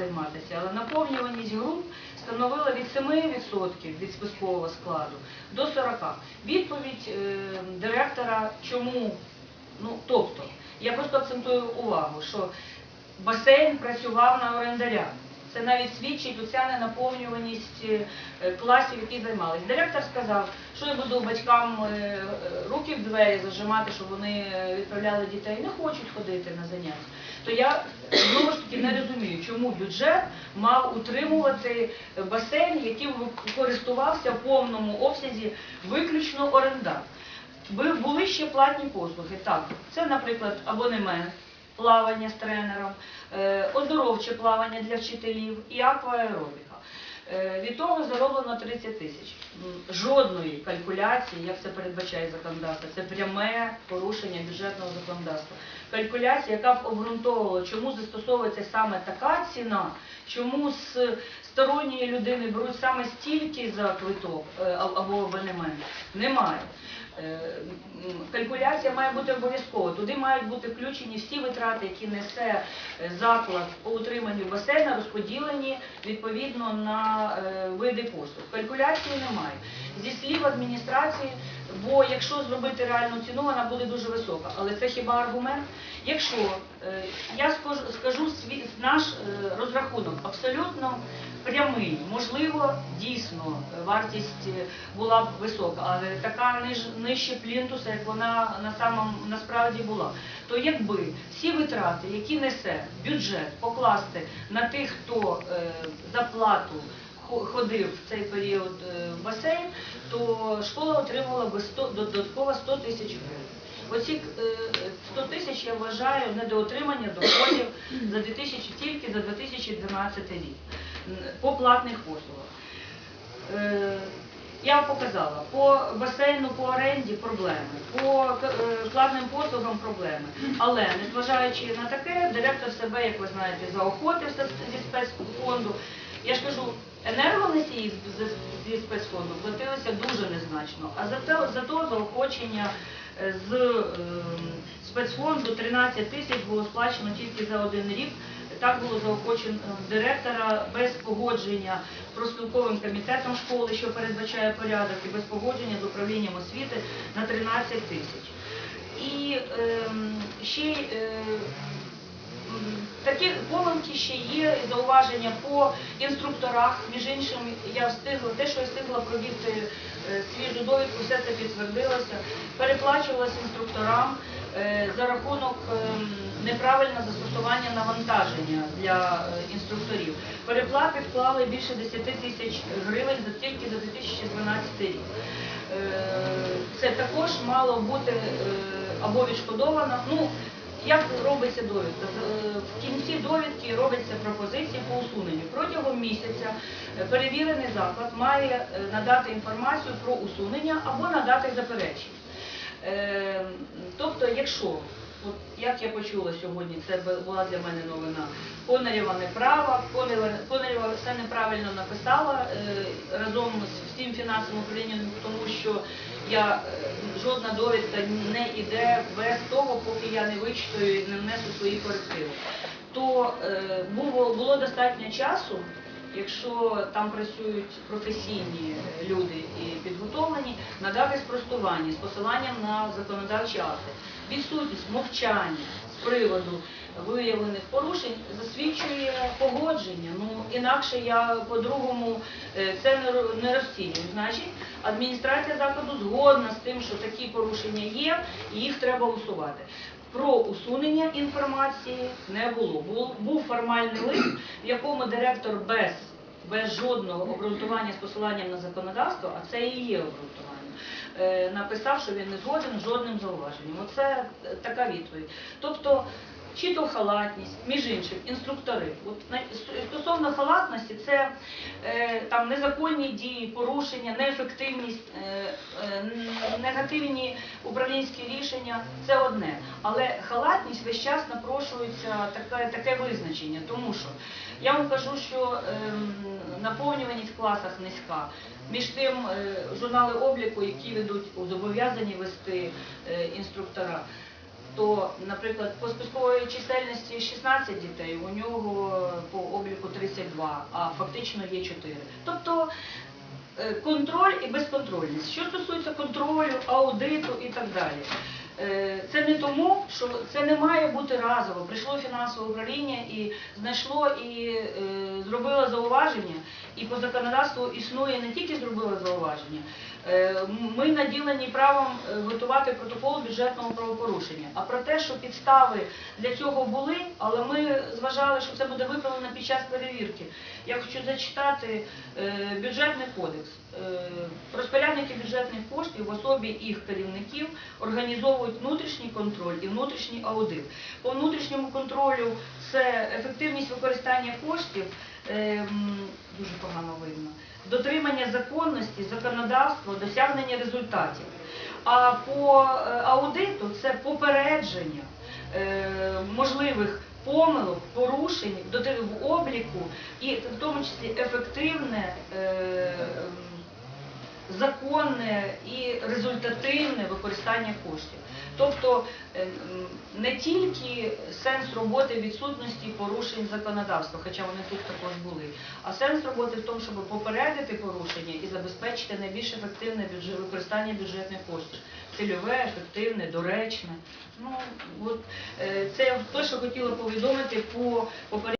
займатися, але наповнюваність груп становила від 7% від спискового складу до 40%. Відповідь е, директора чому? Ну, тобто, я просто акцентую увагу, що басейн працював на орендаря. Це навіть свідчить оця ненаповнюваність е, класів, які займалися. Директор сказав, що я буду батькам е, е, руки в двері зажимати, щоб вони відправляли дітей. Не хочуть ходити на заняття. То я знову ж таки не розумію, чому бюджет мав утримувати басейн, яким користувався в повному обсязі виключно орендар. Були ще платні послуги. Так, це, наприклад, абонемент, плавання з тренером, е, оздоровче плавання для вчителів і акваеробіка. Е, Від того зароблено 30 тисяч. Жодної калькуляції, як це передбачає законодавство, це пряме порушення бюджетного законодавства. Калькуляція, яка б обґрунтовувала, чому застосовується саме така ціна, чому з сторонньої людини беруть саме стільки за квиток е, або абонемент, немає. Е, Калькуляція має бути обов'язково. Туди мають бути включені всі витрати, які несе е, заклад по утриманню басейна, розподілені відповідно на е, види послуг. Калькуляції немає. Зі слів адміністрації, бо якщо зробити реальну ціну, вона буде дуже висока. Але це хіба аргумент? Якщо я скажу, наш розрахунок абсолютно прямий, можливо, дійсно е, вартість е, була б висока, але така ниж, нижче плінтуса, як вона на самом насправді була. То якби всі витрати, які несе бюджет, покласти на тих, хто е, за плату хо- ходив в цей період е, в басейн, то школа отримала би 100, додатково 100 тисяч гривень. Оці е, 100 тисяч я вважаю недоотримання доходів за 2000, тільки за 2012 рік по платних послугах. Е, Я вам показала, по басейну, по оренді проблеми, по е, платним послугам проблеми. Але незважаючи на таке, директор себе, як ви знаєте, заохотив зі спецфонду. Я ж кажу, з- зі спецфонду платилися дуже незначно, а зато, зато заохочення е, з ем, спецфонду 13 тисяч було сплачено тільки за один рік. Так було заохочено директора без погодження профспілковим комітетом школи, що передбачає порядок, і без погодження з управлінням освіти на 13 тисяч. І ем, ще е, такі помилки ще є, зауваження по інструкторах. Між іншим, я встигла, те, що я встигла пробігти е, свіжу довідку, все це підтвердилося. Переплачувалося інструкторам е, за рахунок ем, неправильного застосування навантаження для е, інструкторів. Переплати вклали більше 10 тисяч гривень за тільки за 2012 рік. Е, Це також мало бути е, або відшкодовано. Ну, як робиться довідка? Е, В кінці довідки робиться пропозиції по усуненню. Протягом місяця е, перевірений заклад має е, надати інформацію про усунення або надати заперечення. Е, Тобто, якщо, от як я почула сьогодні, це була для мене новина, Конарєва не права, Конарєва, все неправильно написала е, разом з всім фінансовим управлінням, тому що я е, жодна довідка не йде без того, поки я не вичитаю і не внесу свої корективи. То було, було достатньо часу. Якщо там працюють професійні люди і підготовлені, надати спростування з посиланням на законодавчі акти. Відсутність мовчання з приводу виявлених порушень засвідчує погодження. Ну інакше я по-другому е, це не ро- не розцінюю. Значить, адміністрація закладу згодна з тим, що такі порушення є, і їх треба усувати. Про усунення інформації не було. Був, був формальний лист, в якому директор без, без жодного обґрунтування з посиланням на законодавство, а це і є обґрунтування, е, написав, що він не згоден жодним зауваженням. Оце е, така відповідь. Тобто, чи то халатність, між іншим, інструктори. От стосовно халатності, це е, там незаконні дії, порушення, неефективність, е, е, негативні управлінські рішення це одне. Але халатність весь час напрошується таке, таке визначення, тому що я вам кажу, що ем, наповнюваність в класах низька. Між тим е, журнали обліку, які ведуть зобов'язані вести е, інструктора то, наприклад, по спискової чисельності 16 дітей, у нього по обліку два, а фактично є чотири. Тобто е, контроль і безконтрольність. Що стосується контролю, аудиту і так далі. Е, Це не тому, що це не має бути разово. Прийшло фінансове управління і знайшло і е, зробило зауваження, і по законодавству існує не тільки зробило зауваження. е, Ми наділені правом е, готувати протокол бюджетного правопорушення. А про те, що підстави для цього були, але ми зважали, що це буде виправлено під час перевірки. Я хочу зачитати е, бюджетний кодекс. Е, Розпорядники бюджетних коштів в особі їх керівників організовують внутрішній контроль і внутрішній аудит. По внутрішньому контролю це ефективність використання коштів, е, дуже погано видно, дотримання законності, законодавства, досягнення результатів. А по е, аудиту це попередження е, можливих помилок, порушень в обліку і в тому числі ефективне. Законне і результативне використання коштів. Тобто е, не тільки сенс роботи відсутності порушень законодавства, хоча вони тут також були, а сенс роботи в тому, щоб попередити порушення і забезпечити найбільш ефективне використання бюджетних коштів. Цільове, ефективне, доречне. Ну, от, е, це те, що хотіла повідомити по попередньому.